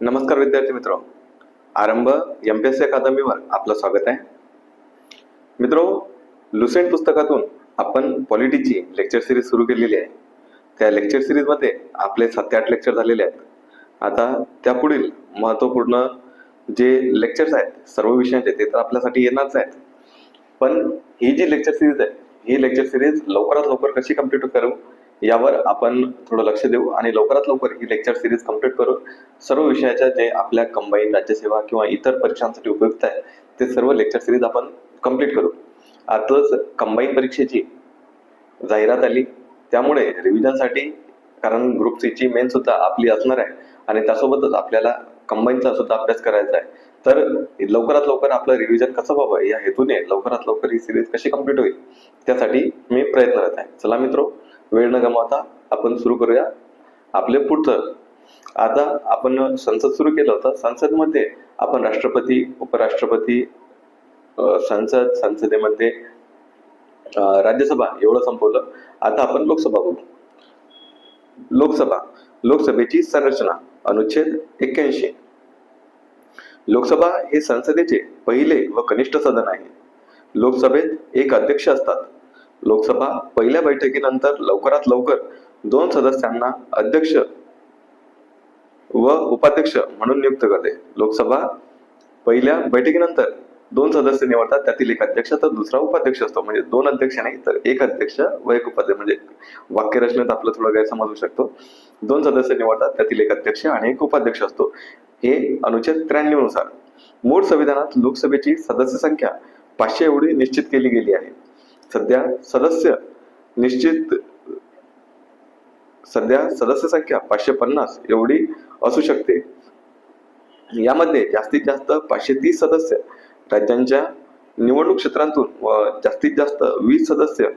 नमस्कार विद्यार्थी मित्र. Arambh M P S C अकादमीवर आपलं स्वागत आहे. मित्रो लुसेंट पुस्तकातून आपण पॉलिटीची लेक्चर सिरीज सुरू केलेली आहे. त्या लेक्चर सिरीजमध्ये आपले सात ते आठ लेक्चर झालेले आहेत. आता त्यापुढील महत्त्वपूर्ण जे लेक्चर्स आहेत सर्व विषयांचे ते तर आपल्यासाठी येणारच आहेत. पण ही जी लेक्चर सिरीज आहे ही लेक्चर सिरीज लवकरात लवकर कशी कंप्लीट करू? यावर आपण थोडं लक्ष देऊ आणि लवकरात लवकर ही लेक्चर सिरीज कंप्लीट करून सर्व विषयाच्या जे आपल्या कंबाईन राज्यसेवा किंवा इतर परीक्षांसाठी उपयुक्त आहे ते सर्व लेक्चर सिरीज आपण कंप्लीट करू. आताच कंबाईन परीक्षेची जाहिरात आली. त्यामुळे रिव्हिजनसाठी कारण ग्रुप सीची मेन सुद्धा आपली असणार आहे आणि त्यासोबतच आपल्याला कंबाईनचा सुद्धा अभ्यास करायचा आहे. तर लवकरात लवकर आपलं रिव्हिजन कसं व्हावं या हेतूने लवकरात लवकर ही सिरीज कशी कंप्लीट होईल त्यासाठी मी प्रयत्नरत आहे. चला मित्रो वेळ न गमावता आपण सुरू करूया आपले पुढचं. आता आपण संसद सुरू केलं होतं. संसदमध्ये आपण राष्ट्रपती उपराष्ट्रपती संसद संसदेमध्ये राज्यसभा एवढं संपवलं. आता आपण लोकसभा बघू. लोकसभा लोकसभेची संरचना अनुच्छेद एक्क्याऐंशी. लोकसभा हे संसदेचे पहिले व कनिष्ठ सदन आहे. लोकसभेत एक अध्यक्ष असतात. लोकसभा पहिल्या बैठकीनंतर लवकरात लवकर दोन सदस्यांना अध्यक्ष व उपाध्यक्ष म्हणून नियुक्त करते. लोकसभा पहिल्या बैठकीनंतर दोन सदस्य निवडतात त्यातील एक अध्यक्ष तर दुसरा उपाध्यक्ष असतो. म्हणजे दोन अध्यक्ष नाही तर एक अध्यक्ष व एक उपाध्यक्ष. म्हणजे वाक्यरचनेत आपलं थोडं गैरसमज होऊ शकतो. दोन सदस्य निवडतात त्यातील एक अध्यक्ष आणि एक उपाध्यक्ष असतो. हे अनुच्छेद त्र्याण्णवनुसार मूळ संविधानात लोकसभेची सदस्य संख्या पाचशे एवढी निश्चित केली गेली आहे. सध्या सदस्य निश्चित सध्या सदस्य संख्या पाचशे पन्नास एवढी असू शकते. यामध्ये जास्तीत जास्त पाचशे तीस सदस्य राज्यांच्या निवडणूक क्षेत्रांतून व जास्तीत जास्त वीस सदस्य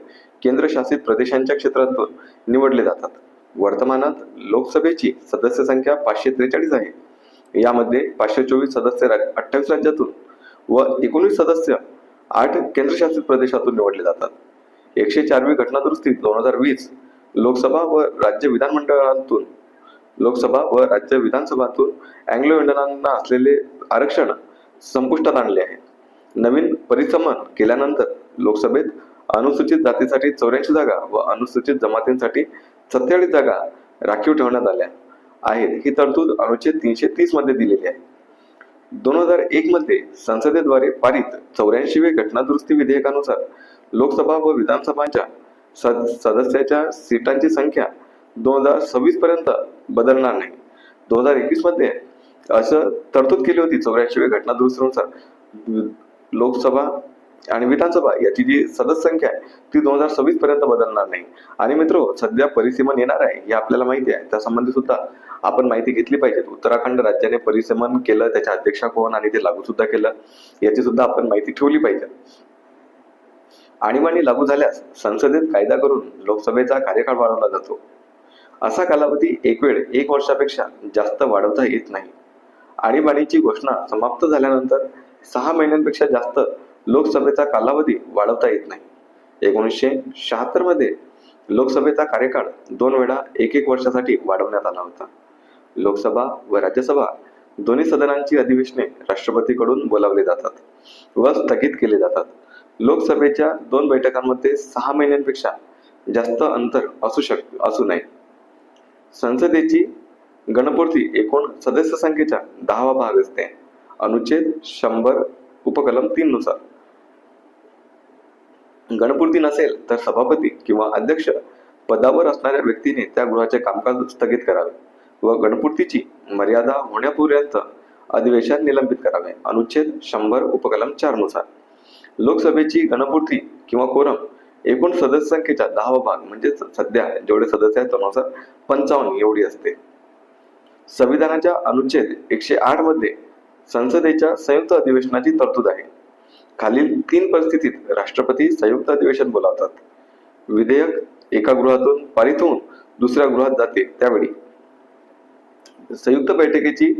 केंद्रशासित प्रदेशांच्या क्षेत्रातून निवडले जातात. वर्तमानात लोकसभेची सदस्य संख्या पाचशे त्रेचाळीस आहे. यामध्ये पाचशे चोवीस सदस्य अठ्ठावीस राज्यातून व एकोणीस सदस्य आठ केंद्रशासित प्रदेशातून निवडले जातात. एकशे चारवी घटनादुरुस्ती दोन हजार वीस लोकसभा व राज्य विधानमंडळातून लोकसभा व राज्य विधानसभातून अँग्लो इंडियनांना असलेले आरक्षण संपुष्टात आणले आहे. नवीन परिसमन केल्यानंतर लोकसभेत अनुसूचित जातीसाठी चौऱ्याऐंशी जागा व अनुसूचित जमातींसाठी सत्तेचाळीस जागा राखीव ठेवण्यात आल्या आहेत. ही तरतूद अनुच्छेद तीनशे तीसमध्ये दिलेली आहे. दोन हजार एक मध्ये संसदेद्वारे पारित चौऱ्याऐंशीवे घटनादुरुस्ती विधेयकानुसार लोकसभा व विधानसभांच्या सद सदस्याच्या सीटांची संख्या दोन हजार सव्वीस पर्यंत बदलणार नाही. दोन हजार एकवीसमध्ये असं तरतूद केली होती चौऱ्याऐंशीवे घटनादुरुस्तीनुसार. लोकसभा आणि विधानसभा याची जी सदस्य संख्या आहे ती दोन हजार सव्वीस पर्यंत बदलणार नाही. आणि मित्र सध्या परिसीमन येणार आहे हे आपल्याला माहिती आहे. त्यासंबंधी सुद्धा आपण माहिती घेतली पाहिजे. उत्तराखंड राज्याने परिसीमन केलं त्याच्या अध्यक्षा कोण आणि ते लागू सुद्धा केलं याची सुद्धा आपण माहिती ठेवली पाहिजे. आणीबाणी लागू झाल्यास संसदेत कायदा करून लोकसभेचा कार्यकाळ वाढवला जातो. असा कालावधी एक वेळ एक वर्षापेक्षा जास्त वाढवता येत नाही. आणीबाणीची घोषणा समाप्त झाल्यानंतर सहा महिन्यांपेक्षा जास्त लोकसभेचा कालावधी वाढवता येत नाही. एकोणीसशे शहात्तरमध्ये लोकसभेचा कार्यकाळ दोन वेळा एक एक वर्षासाठी वाढवण्यात आला होता. लोकसभा व राज्यसभा दोन्ही सदनांची अधिवेशने राष्ट्रपतीकडून बोलावले जातात व स्थगित केले जातात. लोकसभेच्या दोन बैठकांमध्ये सहा महिन्यांपेक्षा जास्त अंतर असू शक असू नये. संसदेची गणपूर्ती एकूण सदस्य संख्येच्या दहावा भाग असते. अनुच्छेद शंभर उपकलम तीन नुसार गणपूर्ती नसेल तर सभापती किंवा अध्यक्ष पदावर असणाऱ्या व्यक्तीने त्या गृहाचे कामकाज स्थगित करावे व गणपूर्तीची मर्यादा होण्यापर्यंत अधिवेशन निलंबित करावे. अनुच्छेद शंभर उपकलम चारनुसार. लोकसभेची गणपूर्ती किंवा कोरम एकूण सदस्य दहावा भाग म्हणजे सध्या जेवढे सदस्य आहेत त्यानुसार पंचावन्न एवढी असते. संविधानाच्या अनुच्छेद एकशे आठमध्ये संसदेच्या संयुक्त अधिवेशनाची तरतूद आहे. खालील तीन परिस्थितीत राष्ट्रपती संयुक्त अधिवेशन बोलावतात. विधेयक एका गृहातून पारित होऊन दुसऱ्या गृहात जाते त्यावेळी. संयुक्त बैठकीची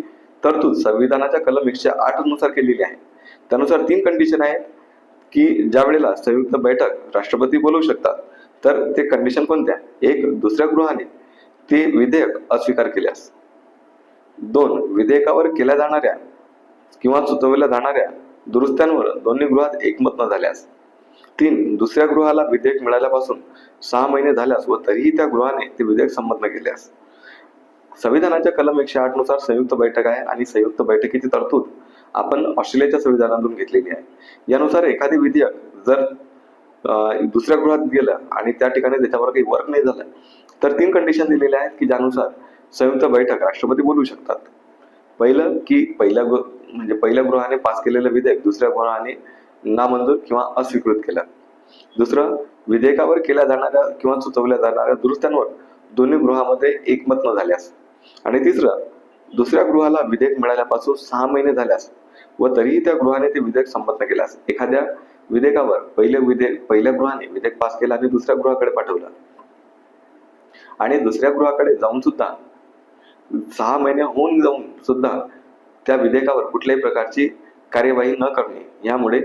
तरतूद संविधानाच्या कलम एकशे आठनुसार केलेली आहे. त्यानुसार तीन कंडिशन आहेत की ज्या वेळेला संयुक्त बैठक राष्ट्रपती बोलवू शकतात तर ते कंडिशन कोणत्या? एक दुसऱ्या गृहाने ते विधेयक अस्वीकार केल्यास. दोन विधेयकावर केल्या जाणाऱ्या किंवा सुचवल्या जाणाऱ्या दुरुस्त्यांवर दोन्ही गृहात एकमत न झाल्यास. तीन दुसऱ्या गृहाला विधेयक मिळाल्यापासून सहा महिने झाल्यास व तरीही त्या गृहाने ते विधेयक संमत न केल्यास. संविधानाच्या कलम एकशे आठनुसार संयुक्त बैठक आहे आणि संयुक्त बैठकीची तरतूद आपण ऑस्ट्रेलियाच्या संविधानातून घेतलेली आहे. यानुसार एखादे विधेयक जर दुसऱ्या गृहात गेलं आणि त्या ठिकाणी त्याच्यावर काही वर्क नाही झालं तर तीन कंडिशन दिलेल्या आहेत की ज्यानुसार संयुक्त बैठक राष्ट्रपती बोलू शकतात. पहिलं की पहिल्या गृह म्हणजे पहिल्या गृहाने पास केलेलं विधेयक दुसऱ्या गृहाने नामंजूर किंवा अस्वीकृत केलं. दुसरं विधेयकावर केल्या जाणाऱ्या किंवा सुचवल्या जाणाऱ्या दुरुस्त्यांवर दोन्ही गृहामध्ये एकमत न झाल्यास. आणि तिसरं दुसऱ्या गृहाला विधेयक मिळाल्यापासून सहा महिने झाल्यास व तरीही त्या गृहाने ते विधेयक संमत न केल्यास एखाद्या विधेयकावर पहिले विधेयक पहिल्या गृहाने विधेयक पास केलं आणि दुसऱ्या गृहाकडे पाठवलं. आणि दुसऱ्या गृहाकडे जाऊन सुद्धा सहा महिने होऊन जाऊन सुद्धा त्या विधेयकावर कुठल्याही प्रकारची कार्यवाही न करणे यामुळे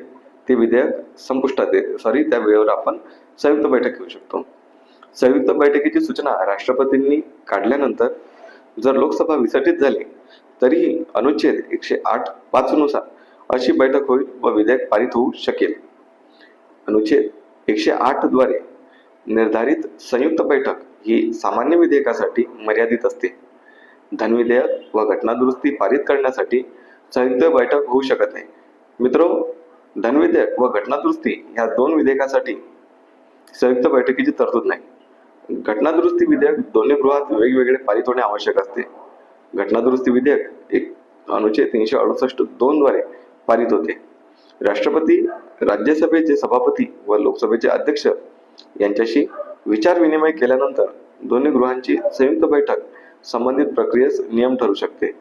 ते विधेयक संपुष्टात येते सॉरी त्या वेळेवर आपण संयुक्त बैठक घेऊ शकतो. संयुक्त बैठकीची सूचना राष्ट्रपतींनी काढल्यानंतर जर लोकसभा विसर्जित झाली तरीही अनुच्छेद एकशे आठ पाच नुसार अशी बैठक होईल व विधेयक पारित होऊ शकेल. अनुच्छेद एकशे आठद्वारे निर्धारित संयुक्त बैठक ही सामान्य विधेयकासाठी मर्यादित असते. धनविधेयक व घटनादुरुस्ती पारित करण्यासाठी संयुक्त बैठक होऊ शकत नाही. मित्रो धनविधेयक व घटनादुरुस्ती ह्या या दोन विधेयकासाठी संयुक्त बैठकीची तरतूद नाही. घटनादुरुस्ती विधेयक दोन्ही गृहात वेगवेगळे पारित होणे आवश्यक असते. घटनादुरुस्ती विधेयक एक अनुच्छेद तीनशे अडुसष्ट दोन द्वारे पारित होते. राष्ट्रपती राज्यसभेचे सभापती व लोकसभेचे अध्यक्ष यांच्याशी विचार विनिमय केल्यानंतर दोन्ही गृहांची संयुक्त बैठक संबंधित प्रक्रियेस नियम ठरू शकते.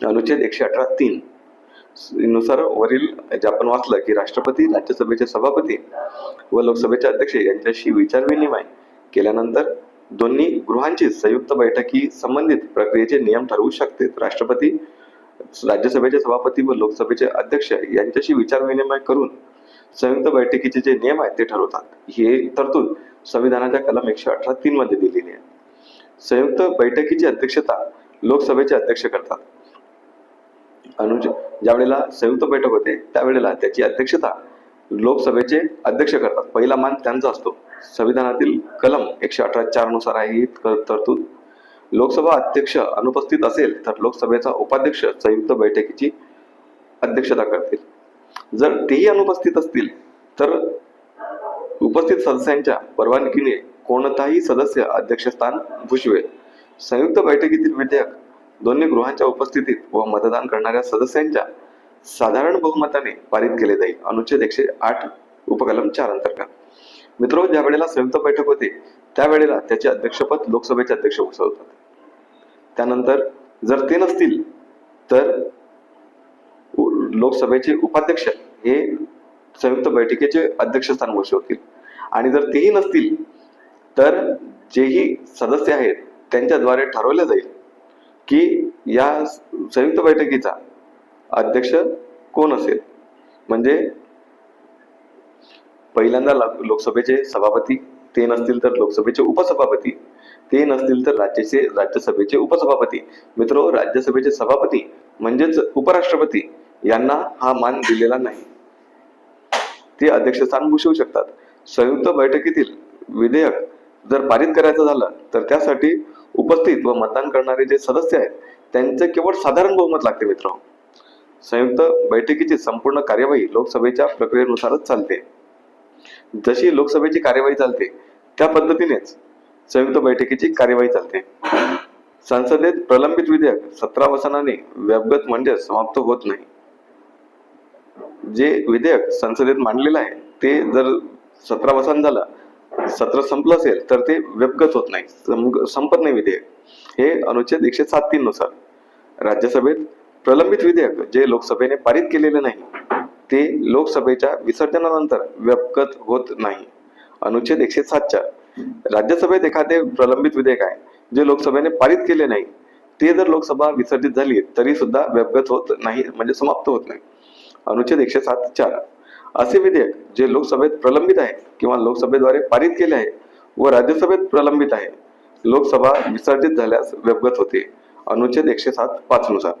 अनुच्छेद एकशे अठरा तीन नुसार वरील जे आपण वाचलं की राष्ट्रपती राज्यसभेचे सभापती व लोकसभेचे अध्यक्ष यांच्याशी विचार विनिमय केल्यानंतर दोन्ही गृहांची संयुक्त बैठकी संबंधित प्रक्रियेचे नियम ठरवू शकते. राष्ट्रपती राज्यसभेचे सभापती व लोकसभेचे अध्यक्ष यांच्याशी विचारविनिमय करून संयुक्त बैठकीचे जे नियम आहेत ते ठरवतात. हे तरतूद संविधानाच्या कलम एकशे अठरा तीन मध्ये दिलेली आहे. संयुक्त बैठकीची अध्यक्षता लोकसभेचे अध्यक्ष करतात. अनुज ज्या वेळेला संयुक्त बैठक होते त्यावेळेला त्याची अध्यक्षता लोकसभेचे अध्यक्ष करतात. पहिला मान त्यांचा असतो. संविधानातील कलम एकशे अठरा चारनुसार आहे ही तर- तरतूद. लोकसभा अध्यक्ष अनुपस्थित असेल तर लोकसभेचा उपाध्यक्ष संयुक्त बैठकीची अध्यक्षता करतील. जर तेही अनुपस्थित असतील तर उपस्थित सदस्यांच्या परवानगीने कोणताही सदस्य अध्यक्षस्थान भुजवेल संयुक्त बैठकीतील विधेयक दोन्ही गृहांच्या उपस्थितीत व मतदान करणाऱ्या सदस्यांच्या साधारण बहुमताने पारित केले जाईल. अनुच्छेद एकशे आठ उपकलम चार अंतर्गत. मित्र ज्या वेळेला संयुक्त बैठक होते त्यावेळेला त्याचे अध्यक्षपद लोकसभेचे अध्यक्ष भूषवतात त्यानंतर जर ते नसतील तर उ- लोकसभेचे उपाध्यक्ष हे संयुक्त बैठकीचे अध्यक्षस्थान घोषवतील आणि जर तेही नसतील तर जेही सदस्य आहेत त्यांच्याद्वारे ठरवलं जाईल की या संयुक्त बैठकीचा अध्यक्ष कोण असेल? म्हणजे पहिल्यांदा लोकसभेचे सभापती ते नसतील तर लोकसभेचे उपसभापती ते नसतील तर राज्याचे राज्यसभेचे उपसभापती. मित्र राज्यसभेचे सभापती म्हणजेच उपराष्ट्रपती यांना हा मान दिलेला नाही. ते अध्यक्षस्थान भूषवू शकतात. संयुक्त बैठकीतील विधेयक जर पारित करायचं झालं तर त्यासाठी उपस्थित व मतदान करणारे जे सदस्य आहेत त्यांचे केवळ साधारण बहुमत लागते मित्र. संयुक्त बैठकीची संपूर्ण कार्यवाही लोकसभेच्या प्रक्रियेनुसारच चालते. जशी लोकसभेची कार्यवाही चालते त्या पद्धतीनेच संयुक्त बैठकीची कार्यवाही चालते. संसदेत प्रलंबित विधेयक सतरा वसनाने व्यापगत म्हणजे समाप्त होत नाही. जे विधेयक संसदेत मांडलेलं आहे ते जर सतरा वसन झालं सत्र संपलं असेल तर ते व्यपगत होत नाही. संपत नाही विधेयक. हे अनुच्छेद एकशे सात तीन नुसार. राज्यसभेत प्रलंबित विधेयक जे लोकसभेने पारित केलेले नाही ते लोकसभेच्या विसर्जनानंतर व्यपगत होत नाही. अनुच्छेद एकशे सात चार राज्यसभेत एखादे प्रलंबित विधेयक आहे जे लोकसभेने पारित केले नाही ते जर लोकसभा विसर्जित झाली तरी सुद्धा व्यपगत होत नाही म्हणजे समाप्त होत नाही. अनुच्छेद एकशे सात चार. असे विधेयक जे लोकसभेत प्रलंबित आहे किंवा लोकसभेद्वारे पारित केले आहे व राज्यसभेत प्रलंबित आहे लोकसभा विसर्जित झाल्यास व्यवगत होते. अनुच्छेद एकशे सात पाच नुसार.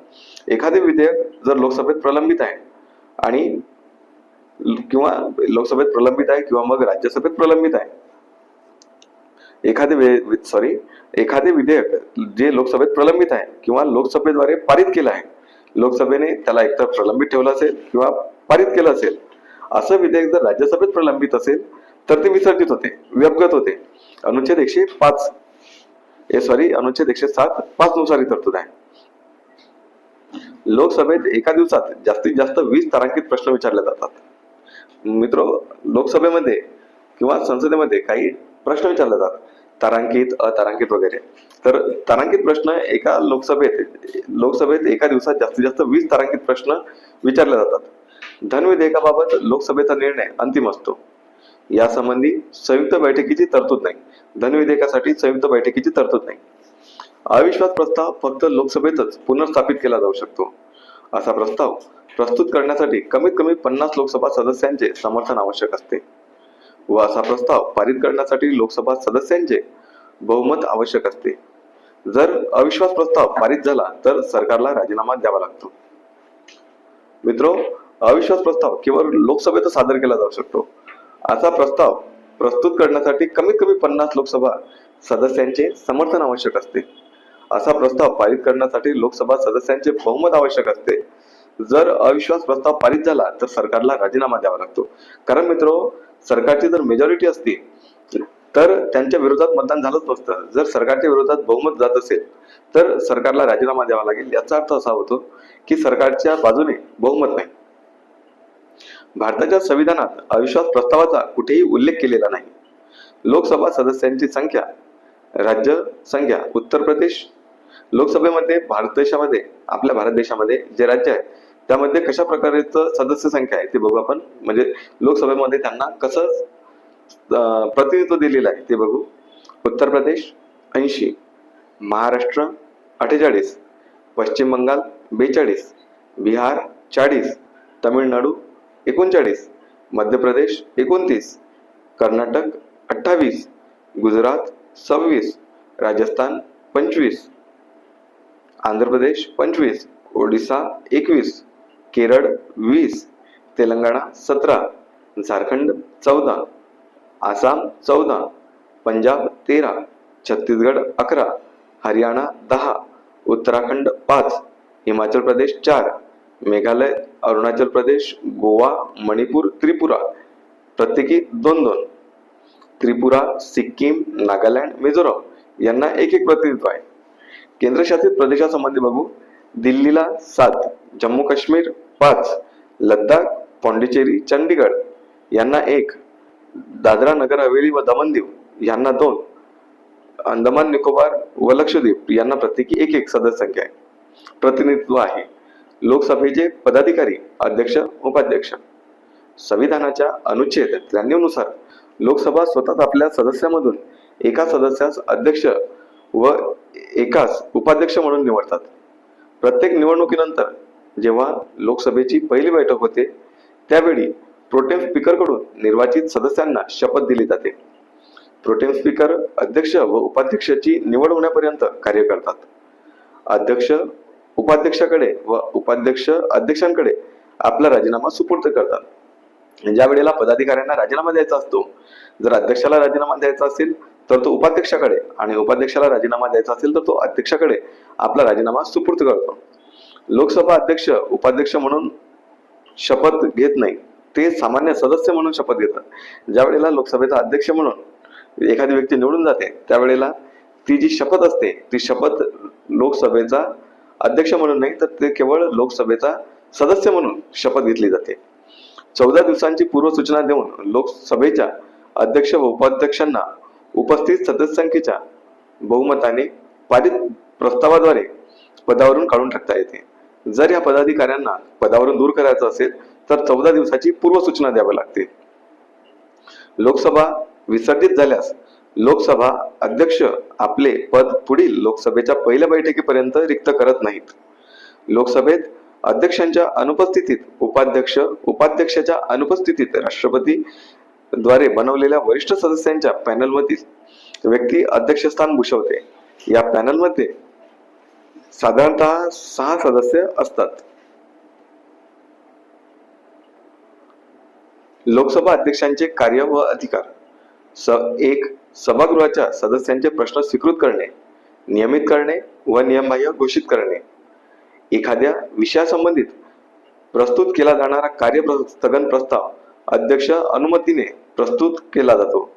एखादे विधेयक जर लोकसभेत प्रलंबित आहे आणि किंवा लोकसभेत प्रलंबित आहे किंवा मग राज्यसभेत प्रलंबित आहे एखादे सॉरी एखादे विधेयक जे लोकसभेत प्रलंबित आहे किंवा लोकसभेद्वारे पारित केलं आहे लोकसभेने त्याला एकतर प्रलंबित ठेवलं असेल किंवा पारित केलं असेल असं विधेयक जर राज्यसभेत प्रलंबित असेल तर ते विसर्जित होते व्यपगत होते. अनुच्छेद एकशे पाच ए सॉरी अनुच्छेद एकशे सात पाच नुसार ही तरतूद आहे. लोकसभेत एका दिवसात जास्तीत जास्त वीस तारांकित प्रश्न विचारले जातात. मित्र लोकसभेमध्ये किंवा संसदेमध्ये काही प्रश्न विचारले जातात. तारांकित अतारांकित वगैरे. तर तारांकित प्रश्न एका लोकसभेत लोकसभेत एका दिवसात जास्तीत जास्त वीस तारांकित प्रश्न विचारले जातात. धन विधेयकाबाबत लोकसभेचा निर्णय अंतिम असतो. यासंबंधी संयुक्त बैठकीची तरतूद नाही. धन विधेयकासाठी संयुक्त बैठकीची तरतूद नाही. अविश्वास प्रस्ताव फक्त लोकसभेतच पुनर्स्थापित केला जाऊ शकतो. असा प्रस्ताव प्रस्तुत करण्यासाठी कमीत कमी पन्नास लोकसभा सदस्यांचे समर्थन आवश्यक असते व असा प्रस्ताव पारित करण्यासाठी लोकसभा सदस्यांचे बहुमत आवश्यक असते. जर अविश्वास प्रस्ताव पारित झाला तर सरकारला राजीनामा द्यावा लागतो. मित्रो अविश्वास प्रस्ताव केवळ लोकसभेत सादर केला जाऊ शकतो. असा प्रस्ताव प्रस्तुत करण्यासाठी कमीत कमी पन्नास लोकसभा सदस्यांचे समर्थन आवश्यक असते. असा प्रस्ताव पारित करण्यासाठी लोकसभा सदस्यांचे बहुमत आवश्यक असते. जर अविश्वास प्रस्ताव पारित झाला तर सरकारला राजीनामा द्यावा लागतो. कारण मित्र सरकारची जर मेजॉरिटी असती तर त्यांच्या विरोधात मतदान झालंच नसतं. जर सरकारच्या विरोधात बहुमत जात असेल तर सरकारला राजीनामा द्यावा लागेल. याचा अर्थ असा होतो की सरकारच्या बाजूने बहुमत नाही. भारताच्या संविधानात अविश्वास प्रस्तावाचा कुठेही उल्लेख केलेला नाही. लोकसभा सदस्यांची संख्या राज्य संख्या उत्तर प्रदेश. लोकसभेमध्ये भारत देशामध्ये आपल्या भारत देशामध्ये जे राज्य आहे त्यामध्ये कशा प्रकारचं सदस्य संख्या आहे ते बघू आपण. म्हणजे लोकसभेमध्ये त्यांना कसं प्रतिनिधित्व दिलेलं आहे ते बघू. उत्तर प्रदेश ऐंशी महाराष्ट्र अठ्ठेचाळीस पश्चिम बंगाल बेचाळीस बिहार चाळीस तमिळनाडू एकोणचाळीस मध्य प्रदेश एकोणतीस कर्नाटक अठ्ठावीस गुजरात सव्वीस राजस्थान पंचवीस आंध्र प्रदेश पंचवीस ओडिसा एकवीस केरळ वीस तेलंगणा सतरा झारखंड चौदा आसाम चौदा पंजाब तेरा छत्तीसगड अकरा हरियाणा दहा उत्तराखंड पाच हिमाचल प्रदेश चार मेघालय अरुणाचल प्रदेश गोवा मणिपूर त्रिपुरा. प्रत्येकी दोन दोन. त्रिपुरा सिक्कीम नागालँड मिझोराम यांना एक एक प्रतिनिधित्व आहे. केंद्रशासित प्रदेशासंबंधी बघू. दिल्लीला सात जम्मू काश्मीर पाच लद्दाख पॉंडिचेरी चंडीगड यांना एक दादरा नगर हवेली व दमनदीव यांना दोन अंदमान निकोबार व लक्षद्वीप यांना प्रत्येकी एक एक सदस्य संख्या आहे. प्रतिनिधित्व आहे. लोकसभेचे पदाधिकारी अध्यक्ष उपाध्यक्ष. संविधानाच्या अनुच्छेद त्र्याण्णवनुसार लोकसभा स्वतःच आपल्या सदस्यामधून एका सदस्यास अध्यक्ष व एकास उपाध्यक्ष म्हणून निवडतात. प्रत्येक निवडणुकीनंतर जेव्हा लोकसभेची पहिली बैठक होते त्यावेळी प्रोटेम स्पीकरकडून निर्वाचित सदस्यांना शपथ दिली जाते. प्रोटेम स्पीकर अध्यक्ष व उपाध्यक्षाची निवड होण्यापर्यंत कार्य करतात. अध्यक्ष उपाध्यक्षाकडे व उपाध्यक्ष अध्यक्षांकडे आपला राजीनामा सुपूर्द करतात. ज्या वेळेला पदाधिकाऱ्यांना राजीनामा द्यायचा असतो जर अध्यक्षाला राजीनामा द्यायचा असेल तर तो उपाध्यक्षाकडे आणि उपाध्यक्षाला राजीनामा द्यायचा असेल तर तो अध्यक्षाकडे आपला राजीनामा सुपूर्द करतो. लोकसभा अध्यक्ष उपाध्यक्ष म्हणून शपथ घेत नाही. ते सामान्य सदस्य म्हणून शपथ घेतात. ज्या वेळेला लोकसभेचा अध्यक्ष म्हणून एखादी व्यक्ती निवडून जाते त्यावेळेला ती जी शपथ असते ती शपथ लोकसभेचा अध्यक्ष म्हणून नाही तर ते केवळ लोकसभेचा सदस्य म्हणून शपथ घेतली जाते. चौदा दिवसांची पूर्वसूचना देऊन लोकसभेच्या अध्यक्ष व उपाध्यक्षांना उपस्थित सदस्यसंख्येच्या बहुमताने पारित प्रस्तावाद्वारे पदावरून काढून टाकता येते. जर या पदाधिकाऱ्यांना पदावरून दूर करायचं असेल तर चौदा दिवसाची पूर्वसूचना द्यावी लागते. लोकसभा विसर्जित झाल्यास लोकसभा अध्यक्ष आपले पद पुढील लोकसभेच्या पहिल्या बैठकीपर्यंत रिक्त करत नाहीत. लोकसभेत अध्यक्षांच्या अनुपस्थितीत उपाध्यक्ष उपाध्यक्षाच्या अनुपस्थितीत राष्ट्रपती द्वारे बनवलेल्या वरिष्ठ सदस्यांच्या पॅनलमधील व्यक्ती अध्यक्षस्थान भूषवते. या पॅनलमध्ये साधारणतः सहा सदस्य असतात. लोकसभा अध्यक्षांचे कार्य व अधिकार स एक सभागृहाच्या सदस्यांचे प्रश्न स्वीकृत करणे नियमित करणे व नियमबाह्य घोषित करणे. एखाद्या विषयासंबंधित प्रस्तुत केला जाणारा कार्य स्थगन प्रस्ताव अध्यक्ष अनुमतीने प्रस्तुत केला जातो.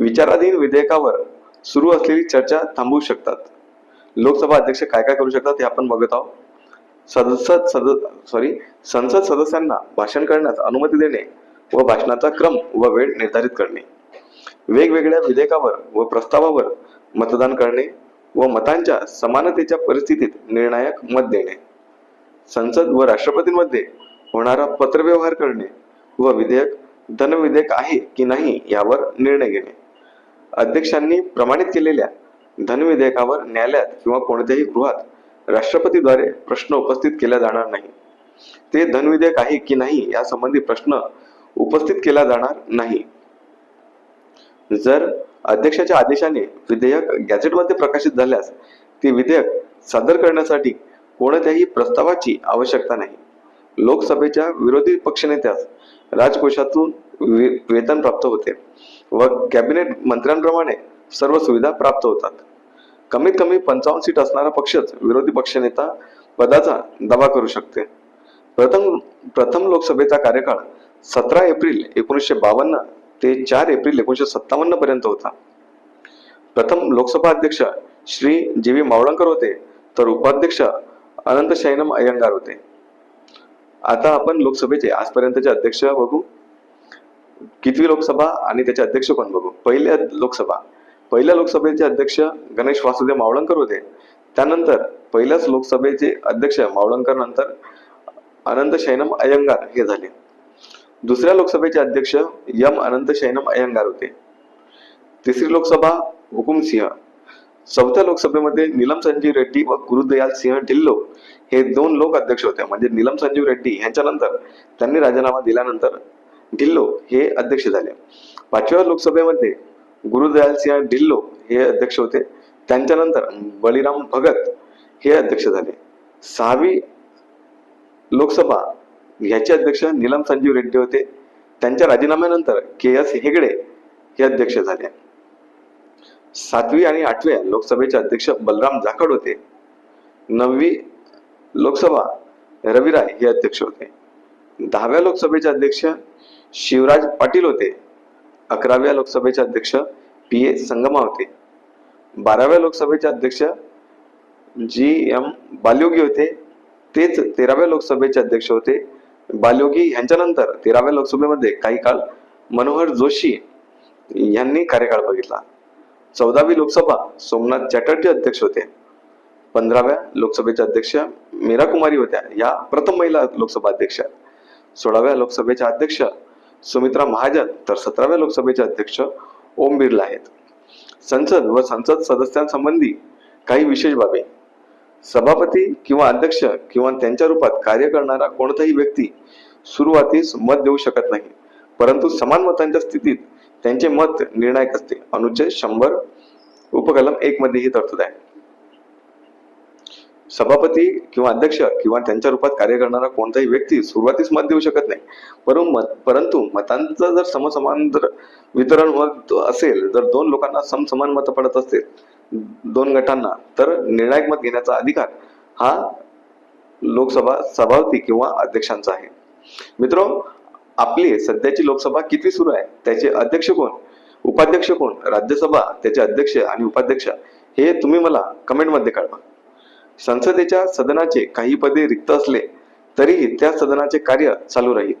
विचाराधीन विधेयकावर सुरू असलेली चर्चा थांबवू शकतात. लोकसभा अध्यक्ष काय काय करू शकतात हे आपण बघत आहोत. संसद सद सॉरी संसद सदस्यांना भाषण करण्यास अनुमती देणे व भाषणाचा क्रम व वेळ निर्धारित करणे. वेगवेगळ्या विधेयकावर व प्रस्तावावर मतदान करणे व मतांच्या समानतेच्या परिस्थितीत निर्णायक मत देणे. संसद व राष्ट्रपतींमध्ये होणारा पत्रव्यवहार करणे व विधेयक धनविधेयक आहे की नाही यावर निर्णय घेणे. अध्यक्षांनी प्रमाणित केलेल्या धनविधेयकावर न्यायालयात किंवा कोणत्याही गृहात राष्ट्रपतीद्वारे प्रश्न उपस्थित केला जाणार नाही. ते धनविधेयक आहे की नाही यासंबंधी प्रश्न उपस्थित केला जाणार नाही. जर अध्यक्षाच्या आदेशाने विधेयक गॅझेटमध्ये प्रकाशित झाल्यास ते विधेयक सादर करण्यासाठी कोणत्याही प्रस्तावाची आवश्यकता नाही. लोकसभेच्या विरोधी पक्षनेत्यास राजकोषातून वे- वेतन प्राप्त होते व कॅबिनेट मंत्र्यांप्रमाणे सर्व सुविधा प्राप्त होतात. कमीत कमी पंचावन्न सीट असणारा पक्षच विरोधी पक्षनेता पदाचा दावा करू शकते. प्रथम प्रथम लोकसभेचा कार्यकाळ सतरा एप्रिल एकोणीसशे बावन्न ते चार एप्रिल एकोणीसशे सत्तावन्न पर्यंत होता. प्रथम लोकसभा अध्यक्ष श्री जी व्ही मावळंकर होते तर उपाध्यक्ष अनंत शैनम अय्यंगार होते. आता आपण लोकसभेचे आजपर्यंतचे अध्यक्ष बघू. कितवी लोकसभा आणि त्याचे अध्यक्ष कोण बघू? पहिल्या लोकसभा. पहिल्या लोकसभेचे अध्यक्ष गणेश वासुदेव मावळंकर होते. त्यानंतर पहिल्याच लोकसभेचे अध्यक्ष मावळंकर नंतर अनंत शैनम अय्यंगार हे झाले. दुसऱ्या लोकसभेचे अध्यक्ष यम अनंत शैनम अय्यंगार होते. तिसरी लोकसभा हुकुम सिंह. चौथ्या लोकसभेमध्ये नीलम संजीव रेड्डी व गुरुदयाल सिंह ढिल्लो हे दोन लोक अध्यक्ष होते. म्हणजे नीलम संजीव रेड्डी यांच्यानंतर त्यांनी राजीनामा दिल्यानंतर ढिल्लो हे अध्यक्ष झाले. पाचव्या लोकसभेमध्ये गुरुदयाल सिंह ढिल्लो हे अध्यक्ष होते. त्यांच्यानंतर बळीराम भगत हे अध्यक्ष झाले. सहावी लोकसभा ह्याचे अध्यक्ष नीलम संजीव रेड्डी होते. त्यांच्या राजीनाम्यानंतर के एस हेगडे हे अध्यक्ष झाले. सातवी आणि आठव्या लोकसभेचे अध्यक्ष बलराम जाखड होते. नववी लोकसभा रविराय हे अध्यक्ष होते. दहाव्या लोकसभेचे अध्यक्ष शिवराज पाटील होते. अकराव्या लोकसभेचे अध्यक्ष पी ए संगमा होते. बाराव्या लोकसभेचे अध्यक्ष जी एम बालियोगी होते. तेच तेराव्या लोकसभेचे अध्यक्ष होते. बालयोगी यांच्यानंतर तेराव्या लोकसभेमध्ये काही काळ मनोहर जोशी यांनी कार्यकाळ बघितला. चौदावी लोकसभा सोमनाथ चॅटर्जी अध्यक्ष होते. पंधराव्या लोकसभेच्या अध्यक्ष मीरा कुमारी होत्या या प्रथम महिला लोकसभा अध्यक्ष. आहेत सोळाव्या लोकसभेच्या अध्यक्ष सुमित्रा महाजन तर सतराव्या लोकसभेचे अध्यक्ष ओम बिर्ला आहेत. संसद व संसद सदस्यांसंबंधी काही विशेष बाबी. सभापती किंवा अध्यक्ष किंवा त्यांच्या रूपात कार्य करणारा कोणताही व्यक्ती सुरुवातीस मत देऊ शकत नाही. परंतु समान मतांच्या स्थितीत त्यांचे मत निर्णायक असते. अनुच्छेद शंभर उपकलम एक मध्ये ही तरतूद आहे. सभापती किंवा अध्यक्ष किंवा त्यांच्या रूपात कार्य करणारा कोणताही व्यक्ती सुरुवातीस मत देऊ शकत नाही. परंतु मत परंतु मतांचं जर समसमान जर वितरण होत असेल जर दोन लोकांना समसमान मत पडत असतील दोन गटांना तर निर्णायक मत घेण्याचा अधिकार हा लोकसभा सभापती किंवा अध्यक्षांचा आहे. मित्र आपली सध्याची लोकसभा किती सुरू आहे? त्याचे अध्यक्ष कोण? उपाध्यक्ष कोण? राज्यसभा त्याचे अध्यक्ष आणि उपाध्यक्ष हे तुम्ही मला कमेंटमध्ये कळवा. संसदेच्या सदनाचे काही पदे रिक्त असले तरीही त्या सदनाचे कार्य चालू राहील.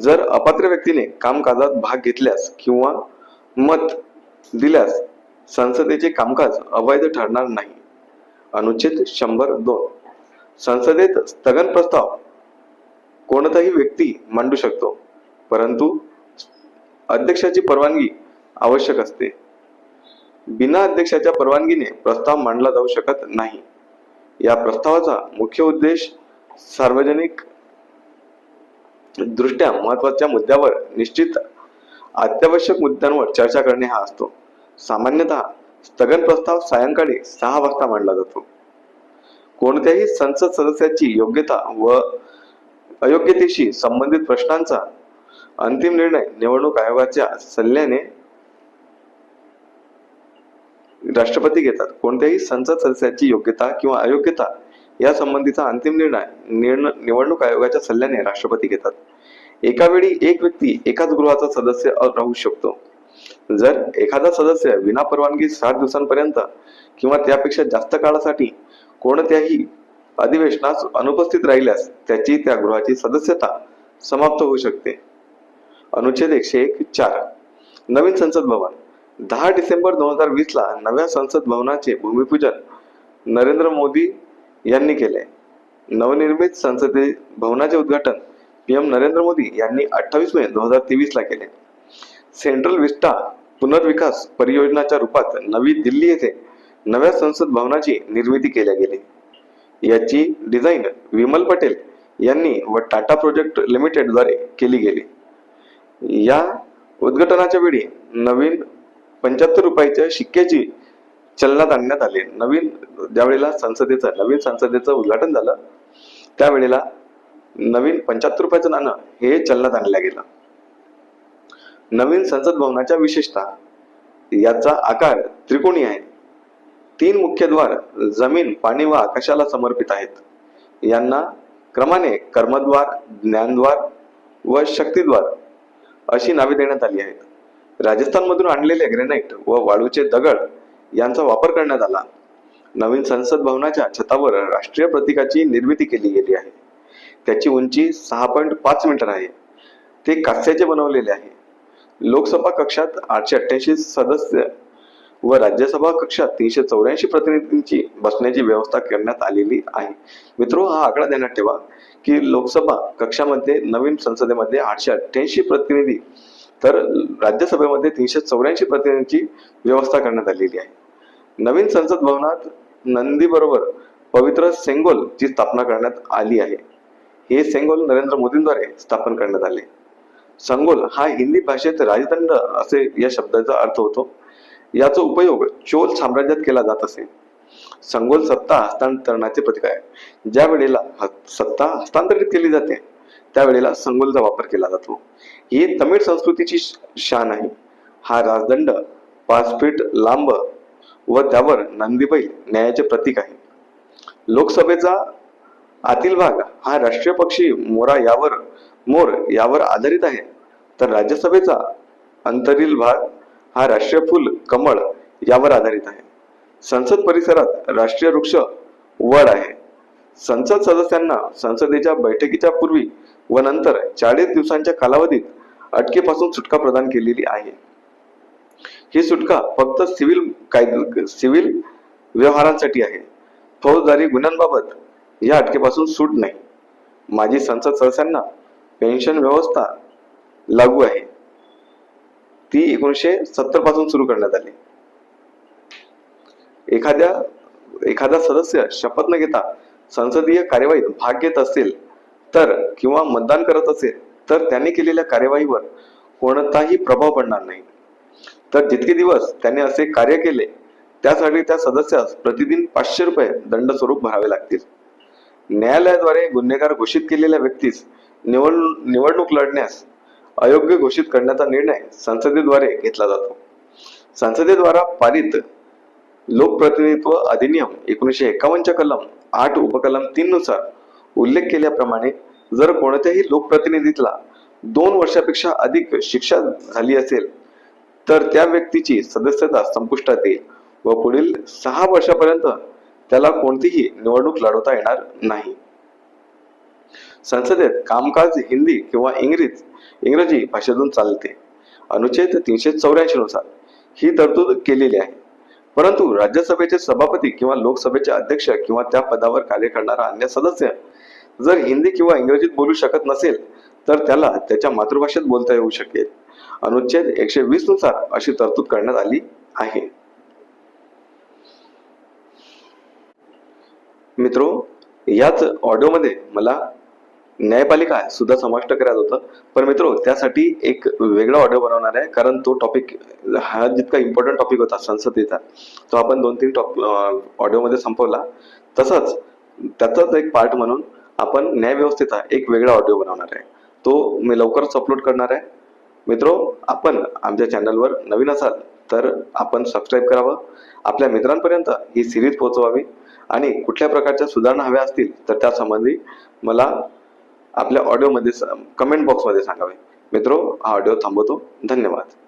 जर अपात्र व्यक्तीने कामकाजात भाग घेतल्यास किंवा मत दिल्यास संसदेचे कामकाज अवैध ठरणार नाही. अनुच्छेद शंभर दोन. संसदेत स्थगन प्रस्ताव. कोणताही व्यक्ती मांडू शकतो परंतु अध्यक्षाची परवानगी आवश्यक असते. बिना अध्यक्षाच्या परवानगीने प्रस्ताव मांडला जाऊ शकत नाही. या प्रस्तावाचा मुख्य उद्देश सार्वजनिक दृष्ट्या महत्त्वाच्या मुद्द्यावर निश्चित अत्यावश्यक मुद्द्यांवर चर्चा करणे हा असतो. सामान्यतः स्थगन प्रस्ताव सायंकाळी सहा वाजता मांडला जातो. कोणत्याही संसद सदस्याची योग्यता व अयोग्यतेशी संबंधित प्रश्नांचा अंतिम निर्णय निवडणूक आयोगाच्या सल्ल्याने राष्ट्रपती घेतात. कोणत्याही संसद सदस्याची योग्यता किंवा अयोग्यता या संबंधीचा अंतिम निर्णय निवडणूक आयोगाच्या सल्ल्याने राष्ट्रपती घेतात. एका वेळी एक व्यक्ती एकाच गृहाचा सदस्य राहू शकतो. जर एखादा सदस्य विना परवानगी सात दिवसांपर्यंत किंवा त्यापेक्षा जास्त काळासाठी कोणत्याही अधिवेशनास अनुपस्थित राहिल्यास त्याची त्या गृहाची सदस्यता समाप्त होऊ शकते. अनुच्छेद एकशे एक चार. नवीन संसद भवन. दहा डिसेंबर दोन हजार वीस ला नव्या संसद भवनाचे भूमिपूजन नरेंद्र मोदी यांनी केले. नवनिर्मित संसदे भवनाचे उद्घाटन पीएम नरेंद्र मोदी यांनी अठ्ठावीस मे दोन हजार तेवीस ला केले. सेंट्रल विस्टा पुनर्विकास परियोजनाच्या रूपात नवी दिल्ली येथे नव्या संसद भवनाची निर्मिती केल्या गेली. याची डिझाईन विमल पटेल यांनी व टाटा प्रोजेक्ट लिमिटेडद्वारे केली गेली. या उद्घाटनाच्या वेळी नवीन पंच्याहत्तर रुपयाच्या शिक्क्याची चलनात आणण्यात आले. नवीन ज्यावेळेला संसदेचं नवीन संसदेचं उद्घाटन झालं त्यावेळेला नवीन पंच्याहत्तर रुपयाचं नाणं हे चलनात आणलं गेलं. नवीन संसद भवनाच्या विशेषता. याचा आकार त्रिकोणी आहे. तीन मुख्य द्वार जमीन पाणी व आकाशाला समर्पित आहेत. यांना क्रमाने कर्मद्वार ज्ञानद्वार व शक्तिद्वार अशी नावे देण्यात आली आहेत. राजस्थानमधून आणलेले ग्रेनाइट व वाळूचे दगड यांचा वापर करण्यात आला. नवीन संसद भवनाच्या छतावर राष्ट्रीय प्रतीकाची निर्मिती केली गेली आहे. त्याची उंची सहा पॉईंट पाच मीटर आहे. ते कास्याचे बनवलेले आहे. लोकसभा कक्षात आठशे अठ्ठ्याऐंशी सदस्य व राज्यसभा कक्षात तीनशे चौऱ्याऐंशी प्रतिनिधींची बसण्याची व्यवस्था करण्यात आलेली आहे. मित्रो हा आकडा देण्यात ठेवा की लोकसभा कक्षामध्ये नवीन संसदेमध्ये आठशे अठ्ठ्याऐंशी प्रतिनिधी तर राज्यसभेमध्ये तीनशे चौऱ्याऐंशी प्रतिनिधींची व्यवस्था करण्यात आलेली आहे. नवीन संसद भवनात नंदी बरोबर पवित्र सेंगोल ची स्थापना करण्यात आली आहे. हे सेंगोल नरेंद्र मोदींद्वारे स्थापन करण्यात आले. संगोल हा हिंदी भाषेत राजदंड असे या शब्दाचा अर्थ होतो. याचा उपयोग चोल साम्राज्यात केला जात असे. संगोल सत्ता हस्तांतरणाचे प्रतीक आहे. ज्या वेळेला सत्ता हस्तांतरित केली जाते त्यावेळेला संगोलचा वापर केला जातो. ही तमिळ संस्कृतीची शान आहे. हा राजदंड पाच फीट लांब व त्यावर नंदीबैल न्यायाचे प्रतीक आहे. लोकसभेचा आतील भाग हा राष्ट्रीय पक्षी मोरा यावर मोर यावर आधारित आहे. तर राज्यसभेचा अंतरील भाग हा राष्ट्रीय फूल कमळ यावर आधारित आहे. संसद परिसरात राष्ट्रीय वृक्ष वड आहे. संसद सदस्यांना संसदेच्या बैठकीच्या पूर्वी व नंतर चाळीस दिवसांच्या कालावधीत अटकेपासून सुटका प्रदान केलेली आहे. ही सुटका फक्त सिव्हिल कायदे सिव्हिल व्यवहारांसाठी आहे. फौजदारी गुन्ह्यांबाबत या अटकेपासून सूट नाही. माजी संसद सदस्यांना पेन्शन व्यवस्था लागू आहे. ती एकोणीसशे सत्तरपासून सुरू करण्यात आली. एखाद्या एखादा सदस्य शपथ न घेता संसदीय कार्यवाहीत भाग घेत असेल तर किंवा मतदान करत असेल तर त्यांनी केलेल्या कार्यवाहीवर कोणताही प्रभाव पडणार नाही. तर जितके दिवस त्याने असे कार्य केले त्यासाठी त्या सदस्यास प्रतिदिन पाचशे रुपये दंड स्वरूप भरावे लागतील. न्यायालयाद्वारे गुन्हेगार घोषित केलेल्या व्यक्तीस निवड निवडणूक लढण्यास अयोग्य घोषित करण्याचा निर्णय संसदेद्वारे घेतला जातो. संसदेद्वारा पारित लोकप्रतिनिधित्व अधिनियम एकोणीसशे एकावन्नच्या कलम आठ उपकलम तीन नुसार उल्लेख केल्याप्रमाणे जर कोणत्याही लोकप्रतिनिधीला दोन वर्षापेक्षा अधिक शिक्षा झाली असेल तर त्या व्यक्तीची सदस्यता संपुष्टात येईल व पुढील सहा वर्षापर्यंत त्याला कोणतीही निवडणूक लढवता येणार नाही. संसदेत कामकाज हिंदी किंवा इंग्रज इंग्रजी भाषेतून चालते. अनुच्छेद तीनशे चौऱ्याऐंशी नुसार ही तरतूद केलेली आहे. परंतु राज्यसभेचे सभापती किंवा लोकसभेचे अध्यक्ष किंवा त्या पदावर कार्य करणारा अन्य सदस्य जर हिंदी किंवा इंग्रजीत बोलू शकत नसेल तर त्याला त्याच्या मातृभाषेत बोलता येऊ शकेल. अनुच्छेद एकशे वीसनुसार अशी तरतूद करण्यात आली आहे. मित्रो याच ऑडिओमध्ये मला न्यायपालिका सुद्धा समाविष्ट करायचं होतं. पण मित्रो त्यासाठी एक वेगळा ऑडिओ बनवणार आहे. कारण तो टॉपिक हा जितका इम्पॉर्टंट टॉपिक होता संसदेचा तो आपण दोन तीन टॉप ऑडिओमध्ये संपवला. तसंच त्याचाच एक पार्ट म्हणून आपण न्यायव्यवस्थेचा एक वेगळा ऑडिओ बनवणार आहे. तो मी लवकरच अपलोड करणार आहे. मित्रो आपण आमच्या चॅनलवर नवीन असाल तर आपण सबस्क्राईब करावं. आपल्या मित्रांपर्यंत ही सिरीज पोहोचवावी. आणि कुठल्या प्रकारच्या सुधारणा हव्या असतील तर त्यासंबंधी मला आपल्या ऑडिओमध्ये कमेंट बॉक्समध्ये सांगावे. मित्रो हा ऑडिओ थांबवतो. धन्यवाद.